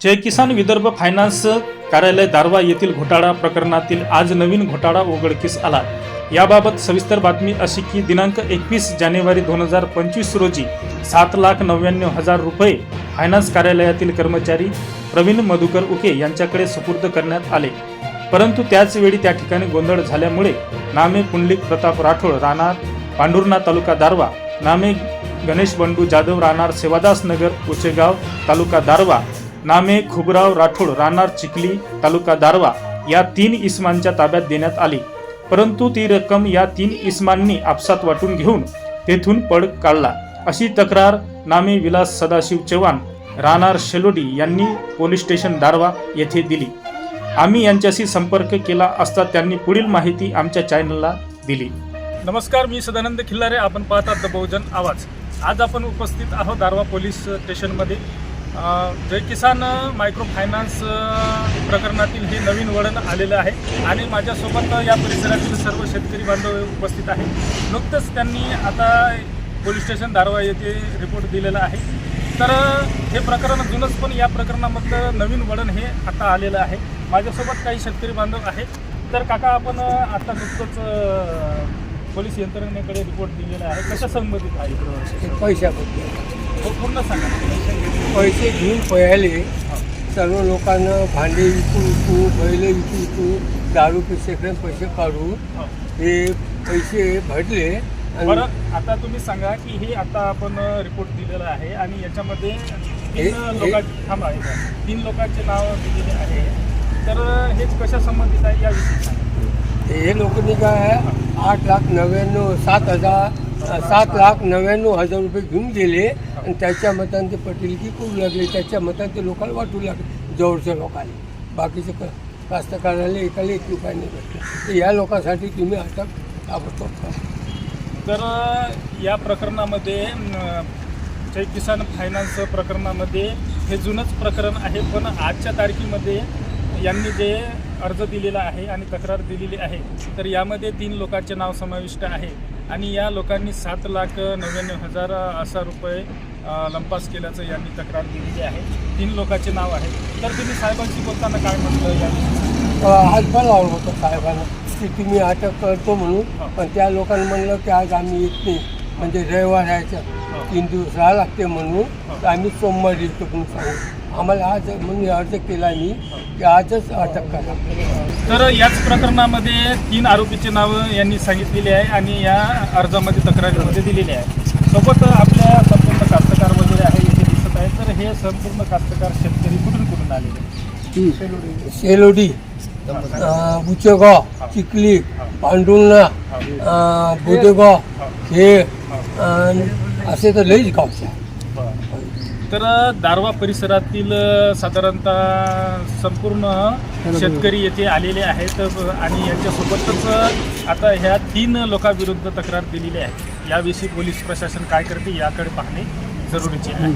जय किसान Vidarbha finance कार्यालय दारवा येथील घोटाळा प्रकरणातील आज नवीन घोटाळा उघडकीस आला. याबाबत सविस्तर बातमी अशी की दिनांक एकवीस जानेवारी दोन हजार पंचवीस रोजी सात लाख नव्याण्णव हजार रुपये फायनान्स कार्यालयातील कर्मचारी प्रवीण मधुकर उके यांच्याकडे सुपूर्द करण्यात आले. परंतु त्याचवेळी त्या ठिकाणी गोंधळ झाल्यामुळे नामे पुंडलिक प्रताप राठोड राहणार पांढुर्णा तालुका दारवा नामे गणेश बंडू जाधव राहणार सेवादास नगर उचेगाव तालुका दारवा नामे खुबराव राठोड राहणार चिखली तालुका दारवा या तीन इस्मांच्या ताब्यात देण्यात आली. परंतु ती रक्कम या तीन इस्मांनी आपसात वाटून घेऊन तेथून पळ काढला. अशी तक्रार नामे विलास सदाशिव चव्हाण राहणार शेलोडी यांनी पोलीस स्टेशन दारवा येथे दिली. आम्ही यांच्याशी संपर्क केला असता त्यांनी पुढील माहिती आमच्या चॅनलला दिली. नमस्कार मी सदानंद खिल्लारे. आपण पाहतात द बहुजन आवाज. आज आपण उपस्थित आहोत दारवा पोलीस स्टेशनमध्ये. जय किसान मायक्रो फायनान्स प्रकरणातील हे नवीन वळण आलेलं आहे आणि माझ्यासोबत या परिसरातील सर्व शेतकरी बांधव उपस्थित आहे नुकतंच त्यांनी आता पोलीस स्टेशन दारवा येथे रिपोर्ट दिलेला आहे. तर हे प्रकरण जुनंच पण या प्रकरणामधलं नवीन वळण हे आता आलेलं आहे. माझ्यासोबत काही शेतकरी बांधव आहेत. तर काका आपण आता नुकतंच पोलीस यंत्रणेकडे रिपोर्ट दिलेला आहे. कशा संबंधित आहे? पैशाबद्दल. पूर्ण सांगा. पैसे घेऊन पळाले. सर्व लोकांना भांडे विकू विकू बैल विकू विकू दारू पिशेकडे पैसे काढून हो. हे पैसे भरले बरं आता तुम्ही सांगा की हे आता आपण रिपोर्ट दिलेला आहे आणि याच्यामध्ये तीन हे- लोकां थांबा. तीन लोकांचे नाव दिलेले आहे. तर हे कशा संबंधित आहे याविषयी हे लोकांनी काय आठ लाख नव्याण्णव सात हजार सात लाख नव्याण्णव हजार रुपये घेऊन गेले आणि त्याच्या मतांचे ते पटेलकी करू लागले? त्याच्या मतांचे ते लोकांना वाटू लागले जवळच्या लोकांना. बाकीचे क कास्तकाराला एकाला एक रुपयाने भेटले. तर या लोकांसाठी तुम्ही अटक ताबडतोब करा. तर या प्रकरणामध्ये जय किसान फायनान्स प्रकरणामध्ये हे जुनंच प्रकरण आहे पण आजच्या तारखेमध्ये यांनी जे अर्ज दिलेला आहे आणि तक्रार दिलेली आहे तर यामध्ये तीन लोकांचे नाव समाविष्ट आहे. आणि या लोकांनी सात लाख नव्याण्णव हजार असा रुपये लंपास केल्याचं यांनी तक्रार दिलेली आहे. तीन लोकांचे नाव आहे तर तुम्ही साहेबांशी बोलताना काय म्हटलं याविषयी आज पण लावलं होतं साहेबांना. की तुम्ही अटक करतो म्हणून पण त्या लोकांनी म्हणलं की आज आम्ही येत नाही. म्हणजे रविवार यायचं तीन दिवस राहा लागते म्हणून तर आम्ही सोमवारी येतो म्हणून सांगू. आम्हाला आज म्हणून अर्ज केला मी की आजच अटक करा. तर याच प्रकरणामध्ये तीन आरोपीचे नावं यांनी सांगितलेली आहे आणि या अर्जामध्ये तक्रारीमध्ये दिलेली आहे. सोबत आपल्या संपूर्ण कास्तकार वगैरे आहे इथे दिसत आहे. तर हे संपूर्ण कास्तकार शेतकरी कुठून कुठून आलेले शेलोडी अं, बुचेगाव चिखली पांडुर्णा बोदेगाव हे असे तर लईच गावचे आहे. तर दारवा परिसरातील साधारणतः संपूर्ण शेतकरी येथे आलेले आहेत आणि यांच्यासोबतच आता ह्या तीन लोकांविरुद्ध तक्रार दिलेली आहे. याविषयी पोलीस प्रशासन काय करते याकडे पाहणे जरुरीचे आहे.